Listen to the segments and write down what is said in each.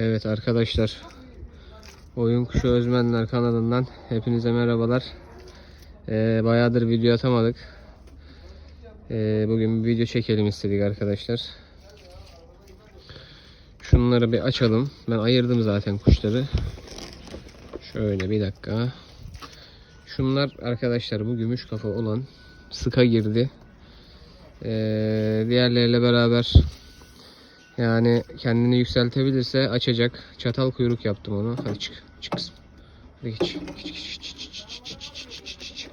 Evet arkadaşlar. Oyun Kuşu Özmenler kanalından hepinize merhabalar. Ee, bayağıdır video atamadık. Ee, bugün bir video çekelim istedik arkadaşlar. Şunları bir açalım. Ben ayırdım zaten kuşları. Şöyle bir dakika. Şunlar arkadaşlar bu gümüş kafa olan sıka girdi. Ee, diğerleriyle beraber yani kendini yükseltebilirse açacak. Çatal kuyruk yaptım onu. Hadi çık. Çık kızım. Hadi geç. Geç geç geç geç geç geç geç geç geç geç geç.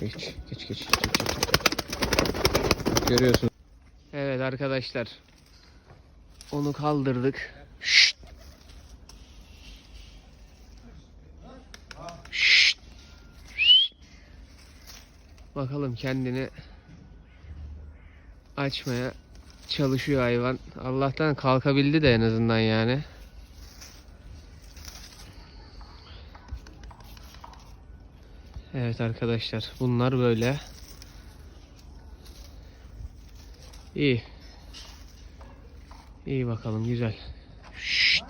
Geç geç geç. Görüyorsunuz. Evet arkadaşlar. Onu kaldırdık. Şşt. Şşt. Bakalım kendini açmaya çalışıyor hayvan. Allah'tan kalkabildi de en azından yani. Evet arkadaşlar bunlar böyle. İyi. İyi bakalım güzel. Şşt.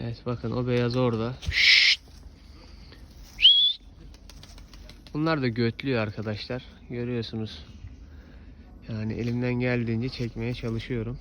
Evet bakın o beyaz orada. Şşt. Şşt. Bunlar da götlüyor arkadaşlar. Görüyorsunuz. Yani elimden geldiğince çekmeye çalışıyorum.